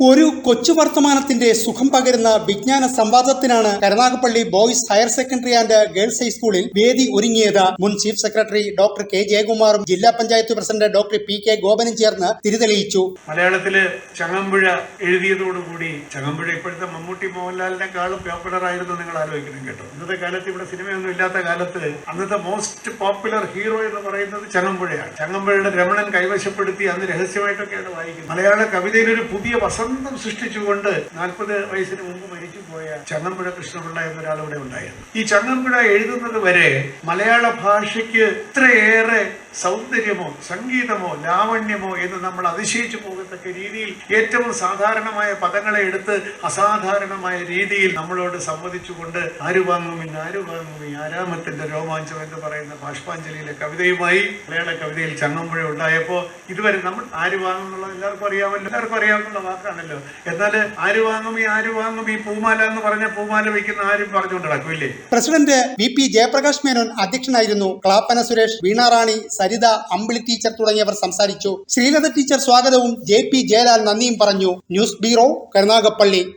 ഒരു കൊച്ചു വർത്തമാനത്തിന്റെ സുഖം പകരുന്ന വിജ്ഞാന സംവാദത്തിനാണ് Karunagappally boys higher secondary and girls ഹൈസ്കൂളിൽ വേദി ഒരുങ്ങിയത്. മുൻ ചീഫ് സെക്രട്ടറി ഡോക്ടർ കെ ജയകുമാറും ജില്ലാ panchayat president doctor P K ഗോപനും ചേർന്ന് തിരിതെളിയിച്ചു. മലയാളത്തിൽ ചങ്ങമ്പുഴ എഴുതിയതോടുകൂടി ചങ്ങമ്പുഴ ഇപ്പോഴത്തെ മമ്മൂട്ടി മോഹൻലാലിനെക്കാളും പോപ്പുലർ ആയിരുന്നു നിങ്ങൾ ആലോചിക്കണം കേട്ടോ. ഇന്നത്തെ കാലത്ത് ഇവിടെ സിനിമയൊന്നും ഇല്ലാത്ത കാലത്ത് അന്നത്തെ മോസ്റ്റ് പോപ്പുലർ ഹീറോ എന്ന് പറയുന്നത് ചങ്ങമ്പുഴയാണ്. ചങ്ങമ്പുഴയുടെ രമണൻ കൈവശപ്പെടുത്തി അന്ന് രഹസ്യമായിട്ടൊക്കെയാണ് വായിക്കുന്നത്. മലയാള കവിതയിൽ ഒരു പുതിയ വസന്തം സൃഷ്ടിച്ചുകൊണ്ട് നാൽപ്പത് വയസ്സിന് മുമ്പ് മരിച്ചു പോയ ചങ്ങമ്പുഴ കൃഷ്ണപിള്ള എന്നൊരാളിവിടെ ഉണ്ടായിരുന്നു. ഈ ചങ്ങമ്പുഴ എഴുതുന്നത് വരെ മലയാള ഭാഷയ്ക്ക് ഇത്രയേറെ സൗന്ദര്യമോ സംഗീതമോ ലാവണ്യമോ എന്ന് നമ്മൾ അതിശയിച്ചു പോകത്തക്ക രീതിയിൽ ഏറ്റവും സാധാരണമായ പദങ്ങളെ എടുത്ത് അസാധാരണമായ രീതിയിൽ നമ്മളോട് സംവദിച്ചുകൊണ്ട് ആര് വാങ്ങുമി ആര് വാങ്ങും ഈ ആരാമത്തിന്റെ രോമാഞ്ചം എന്ന് പറയുന്ന ബാഷ്പാഞ്ജലിയിലെ കവിതയുമായി മലയാള കവിതയിൽ ചങ്ങമ്പുഴ ഉണ്ടായപ്പോൾ ഇതുവരെ നമ്മൾ ആര് വാങ്ങും എന്നുള്ളത് എല്ലാവർക്കും അറിയാമല്ലോ. എല്ലാവർക്കും അറിയാവുന്ന വാക്കാണല്ലോ. എന്നാൽ ആര് വാങ്ങുമി ആര് വാങ്ങുമി പൂമാല എന്ന് പറഞ്ഞ പൂമാല വയ്ക്കുന്ന ആരും പറഞ്ഞുകൊണ്ട് നടക്കില്ലേ? President V P Jayaprakash Menon അധ്യക്ഷനായിരുന്നു. ക്ലാപ്പന സുരേഷ് വീണാറാണി സരിത അമ്പിളി ടീച്ചർ തുടങ്ങിയവർ സംസാരിച്ചു. ശ്രീലത ടീച്ചർ സ്വാഗതവും ജെ പി ജയലാൽ നന്ദിയും പറഞ്ഞു. News bureau Karunagappally.